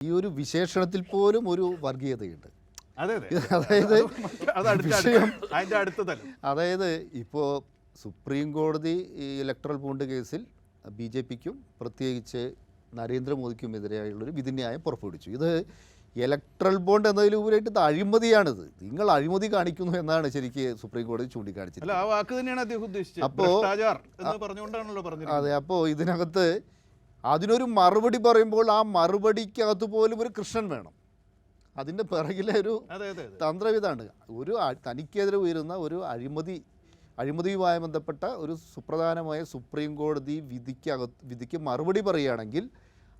ഈ ഒരു വിശേഷണത്തിൽ പോലും ഒരു വർഗീയതയുണ്ട്. അതെ അതെ. അതായത് അതായത് ഇപ്പോൾ സുപ്രീം കോടതി ഈ ഇലക്ട്രൽ ബോണ്ട് കേസിൽ ബി ജെ പിക്കും പ്രത്യേകിച്ച് നരേന്ദ്രമോദിക്കും നരേന്ദ്രമോദിക്കുമെതിരെയുള്ളൊരു വിധിന്യായം പുറപ്പെടുവിച്ചു. ഇത് ഇലക്ട്രൽ ബോണ്ട് എന്നതിലുപരിയായിട്ട് ഇത് അഴിമതിയാണിത്. നിങ്ങൾ അഴിമതി കാണിക്കുന്നു എന്നാണ് ശരിക്ക് സുപ്രീം കോടതി ചൂണ്ടിക്കാണിച്ചത് ആ വാക്ക് തന്നെയാണ് അദ്ദേഹം ഉദ്ദേശിച്ചത്. അപ്പോ- എന്ന് പറഞ്ഞുകൊണ്ടാണല്ലോ പറഞ്ഞത് അതെ അപ്പോൾ ഇതിനകത്ത് അതിനൊരു മറുപടി പറയുമ്പോൾ ആ മറുപടിക്കകത്ത് പോലും ഒരു കൃഷ്ണൻ വേണം. അതിന്റെ പിറകിലെ ഒരു തന്ത്രവിധാണ് ഒരു തനിക്കെതിരെ ഉയരുന്ന ഒരു അഴിമതി അഴിമതിയുമായി ബന്ധപ്പെട്ട ഒരു സുപ്രധാനമായ സുപ്രീം കോടതി വിധിക്കകത്ത് വിധിക്ക് മറുപടി പറയുകയാണെങ്കിൽ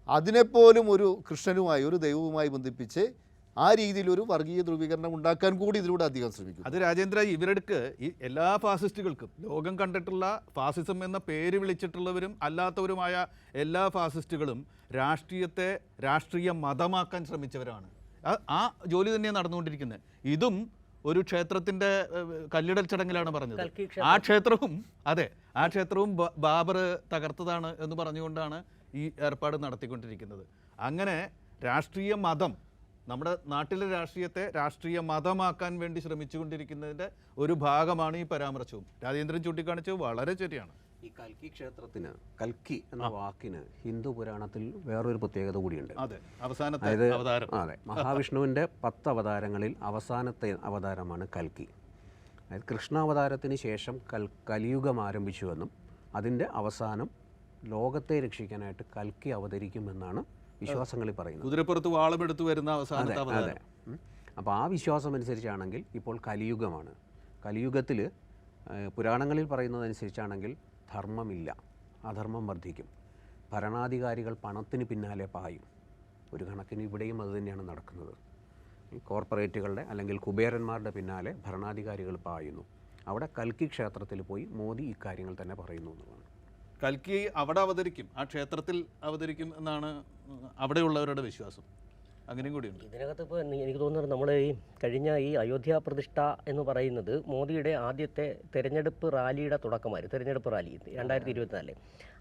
അതിനെപ്പോലും ഒരു കൃഷ്ണനുമായി ഒരു ദൈവവുമായി ബന്ധിപ്പിച്ച് ആ രീതിയിൽ ഒരു വർഗീയ ധ്രുവീകരണം ഉണ്ടാക്കാൻ കൂടി ഇതിലൂടെ അധികം ശ്രമിക്കും അത് രാജേന്ദ്ര ഇവരെടുക്ക് ഈ എല്ലാ ഫാസിസ്റ്റുകൾക്കും ലോകം കണ്ടിട്ടുള്ള ഫാസിസം എന്ന പേര് വിളിച്ചിട്ടുള്ളവരും അല്ലാത്തവരുമായ എല്ലാ ഫാസിസ്റ്റുകളും രാഷ്ട്രീയത്തെ രാഷ്ട്രീയ മതമാക്കാൻ ശ്രമിച്ചവരാണ്. ആ- ആ ജോലി തന്നെയാണ് നടന്നുകൊണ്ടിരിക്കുന്നത്. ഇതും ഒരു ക്ഷേത്രത്തിന്റെ കല്ലിടൽ ചടങ്ങിലാണ് പറഞ്ഞത്. ആ ക്ഷേത്രവും അതെ ആ ക്ഷേത്രവും ബാബർ തകർത്തതാണ് എന്ന് പറഞ്ഞുകൊണ്ടാണ് ഈ ഏർപ്പാട് നടത്തിക്കൊണ്ടിരിക്കുന്നത്. അങ്ങനെ രാഷ്ട്രീയ മതം നമ്മുടെ നാട്ടിലെ രാഷ്ട്രീയത്തെ രാഷ്ട്രീയ മതമാക്കാൻ വേണ്ടി ശ്രമിച്ചുകൊണ്ടിരിക്കുന്നതിന്റെ ഒരു ഭാഗമാണ് ഈ പരാമർശവും. രാജേന്ദ്രൻ ചൂണ്ടിക്കാണിച്ചത് വളരെ ശരിയാണ്. ഈ കൽക്കി ക്ഷേത്രത്തിന് കൽക്കി എന്ന വാക്കിന് ഹിന്ദു പുരാണത്തിൽ വേറൊരു പ്രത്യേകത കൂടിയുണ്ട്. അതായത് അതെ മഹാവിഷ്ണുവിന്റെ പത്ത് അവതാരങ്ങളിൽ അവസാനത്തെ അവതാരമാണ് കൽക്കി. അതായത് കൃഷ്ണാവതാരത്തിന് ശേഷം കൽ കലിയുഗം ആരംഭിച്ചുവെന്നും അതിന്റെ അവസാനം ലോകത്തെ രക്ഷിക്കാനായിട്ട് കൽക്കി അവതരിക്കുമെന്നാണ് വിശ്വാസങ്ങളിൽ പറയുന്നത്. കുതിരപ്പുറത്ത് വാളമെടുത്ത് വരുന്ന അവസാനത്തെ അതെ അപ്പോൾ ആ വിശ്വാസം അനുസരിച്ചാണെങ്കിൽ ഇപ്പോൾ കലിയുഗമാണ്. കലിയുഗത്തിൽ പുരാണങ്ങളിൽ പറയുന്നതനുസരിച്ചാണെങ്കിൽ ധർമ്മമില്ല. അധർമ്മം വർദ്ധിക്കും. ഭരണാധികാരികൾ പണത്തിന് പിന്നാലെ പായും. ഒരു കണക്കിന് ഇവിടെയും അത് തന്നെയാണ് നടക്കുന്നത്. ഈ കോർപ്പറേറ്റുകളുടെ അല്ലെങ്കിൽ കുബേരന്മാരുടെ പിന്നാലെ ഭരണാധികാരികൾ പായുന്നു. അവിടെ കൽക്കി ക്ഷേത്രത്തിൽ പോയി മോദി ഇക്കാര്യങ്ങൾ തന്നെ പറയുന്നു എന്നുള്ളതാണ്. കൽക്കി അവിടെ അവതരിക്കും ആ ക്ഷേത്രത്തിൽ അവതരിക്കും എന്നാണ് അവിടെയുള്ളവരുടെ വിശ്വാസം. അങ്ങനെയും കൂടിയുണ്ട്. ഇതിനകത്ത് ഇപ്പോൾ എനിക്ക് തോന്നുന്നത് നമ്മൾ ഈ കഴിഞ്ഞ ഈ അയോധ്യ പ്രതിഷ്ഠ എന്ന് പറയുന്നത് മോദിയുടെ ആദ്യത്തെ തെരഞ്ഞെടുപ്പ് റാലിയുടെ തുടക്കമായിരുന്നു തെരഞ്ഞെടുപ്പ് റാലി രണ്ടായിരത്തി ഇരുപത്തിനാല്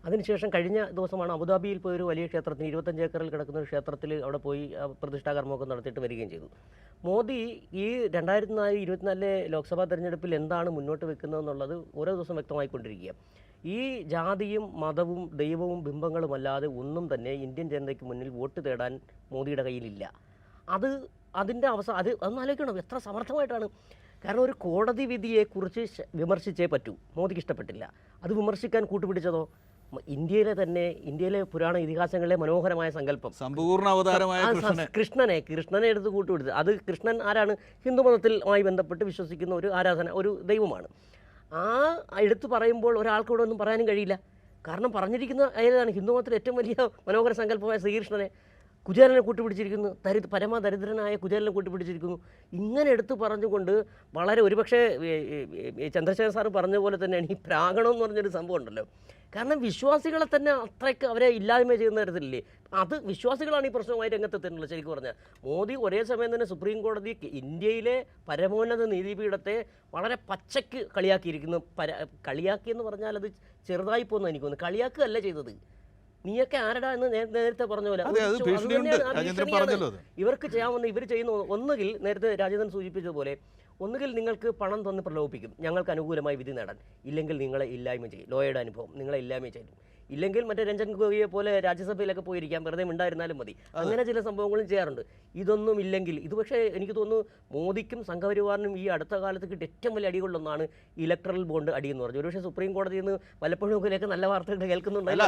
അതിനുശേഷം കഴിഞ്ഞ ദിവസമാണ് അബുദാബിയിൽ പോയി ഒരു വലിയ ക്ഷേത്രത്തിന് ഇരുപത്തഞ്ച് ഏക്കറിൽ കിടക്കുന്ന ഒരു ക്ഷേത്രത്തിൽ അവിടെ പോയി പ്രതിഷ്ഠാകർമ്മമൊക്കെ പ്രതിഷ്ഠാ കർമ്മമൊക്കെ നടത്തിയിട്ട് വരികയും ചെയ്തു. മോദി ഈ രണ്ടായിരത്തി നാല് ഇരുപത്തിനാലിലെ ലോക്സഭാ തെരഞ്ഞെടുപ്പിൽ എന്താണ് മുന്നോട്ട് വെക്കുന്നതെന്നുള്ളത് ഓരോ ദിവസം വ്യക്തമായിക്കൊണ്ടിരിക്കുക ഈ ജാതിയും മതവും ദൈവവും ബിംബങ്ങളും അല്ലാതെ ഒന്നും തന്നെ ഇന്ത്യൻ ജനതയ്ക്ക് മുന്നിൽ വോട്ട് തേടാൻ മോദിയുടെ കയ്യിലില്ല. അത് അതിന്റെ അവസാനം അത് ആലോചിക്കണം എത്ര സമർത്ഥമായിട്ടാണ്. കാരണം ഒരു കോടതി വിധിയെക്കുറിച്ച് വിമർശിച്ചേ പറ്റൂ. മോദിക്ക് ഇഷ്ടപ്പെട്ടില്ല. അത് വിമർശിക്കാൻ കൂട്ടുപിടിച്ചതോ? ഇന്ത്യയിലെ തന്നെ ഇന്ത്യയിലെ പുരാണ ഇതിഹാസങ്ങളിലെ മനോഹരമായ സങ്കല്പം. സമ്പൂർണ അവതാരമായ കൃഷ്ണനെ. കൃഷ്ണനെ കൃഷ്ണനെ എടുത്ത് കൂട്ടുപിടിച്ചത്. അത് കൃഷ്ണൻ ആരാണ്? ഹിന്ദു മതത്തിലുമായി ബന്ധപ്പെട്ട് വിശ്വസിക്കുന്ന ഒരു ആരാധന ഒരു ദൈവമാണ്. ആ എടുത്തു പറയുമ്പോൾ ഒരാൾക്ക് ഇവിടെ ഒന്നും പറയാനും കഴിയില്ല. കാരണം പറഞ്ഞിരിക്കുന്ന ഏതാണ് ഹിന്ദു മതത്തിലെ ഏറ്റവും വലിയ മനോഹര സങ്കല്പമായ ശ്രീകൃഷ്ണനെ. കുചേലനെ കൂട്ടുപിടിച്ചിരിക്കുന്നു ദരി പരമദരിദ്രനായ കുചേലനെ കൂട്ടുപിടിച്ചിരിക്കുന്നു ഇങ്ങനെ എടുത്തു പറഞ്ഞുകൊണ്ട് വളരെ ഒരുപക്ഷെ ചന്ദ്രശേഖർ സാർ പറഞ്ഞ പോലെ തന്നെയാണ് ഈ പ്രാഗണം എന്ന് പറഞ്ഞൊരു സംഭവം ഉണ്ടല്ലോ. കാരണം വിശ്വാസികളെ തന്നെ അത്രയ്ക്ക് അവരെ ഇല്ലായ്മ ചെയ്യുന്ന തരത്തിലില്ലേ? അത് വിശ്വാസികളാണ് ഈ പ്രശ്നവുമായി രംഗത്തെത്തുന്നുള്ളത് ശരിക്കും പറഞ്ഞാൽ. മോദി ഒരേ സമയം തന്നെ സുപ്രീം കോടതി ഇന്ത്യയിലെ പരമോന്നത നീതിപീഠത്തെ വളരെ പച്ചയ്ക്ക് കളിയാക്കിയിരിക്കുന്നു. പര കളിയാക്കി എന്ന് പറഞ്ഞാൽ അത് ചെറുതായി പോകുന്നു എനിക്ക് തോന്നുന്നു കളിയാക്കുകയല്ല ചെയ്തത്. നീയൊക്കെ ആരടാ എന്ന് നേരത്തെ പറഞ്ഞ പോലെ. ഇവർക്ക് ചെയ്യാവുന്ന ഇവർ ചെയ്യുന്ന ഒന്നുകിൽ നേരത്തെ രാജേന്ദ്രൻ സൂചിപ്പിച്ചതുപോലെ ഒന്നുകിൽ നിങ്ങൾക്ക് പണം തന്ന് പ്രലോഭിപ്പിക്കും. ഞങ്ങൾക്ക് അനുകൂലമായി വിധി നേടാൻ. ഇല്ലെങ്കിൽ നിങ്ങളെ ഇല്ലായ്മ ചെയ്യും. ലോയയുടെ അനുഭവം. നിങ്ങളെ ഇല്ലായ്മ ചെയ്യും ഇല്ലെങ്കിൽ മറ്റേ രഞ്ജൻ ഗോഗിയെ പോലെ രാജ്യസഭയിലൊക്കെ പോയിരിക്കാം. വെറുതെ ഉണ്ടായിരുന്നാലും മതി. അങ്ങനെ ചില സംഭവങ്ങളും ചെയ്യാറുണ്ട്. ഇതൊന്നും ഇല്ലെങ്കിൽ ഇത് പക്ഷേ എനിക്ക് തോന്നുന്നു മോദിക്കും സംഘപരിവാറിനും ഈ അടുത്ത കാലത്ത് കിട്ടിയ ഏറ്റവും വലിയ അടികളിലൊന്നാണ് ഇലക്ട്രൽ ബോണ്ട് അടി എന്ന് പറഞ്ഞു ഒരുപക്ഷെ സുപ്രീം കോടതിയിൽ നിന്ന് പലപ്പോഴും നല്ല വാർത്തകൾ അല്ല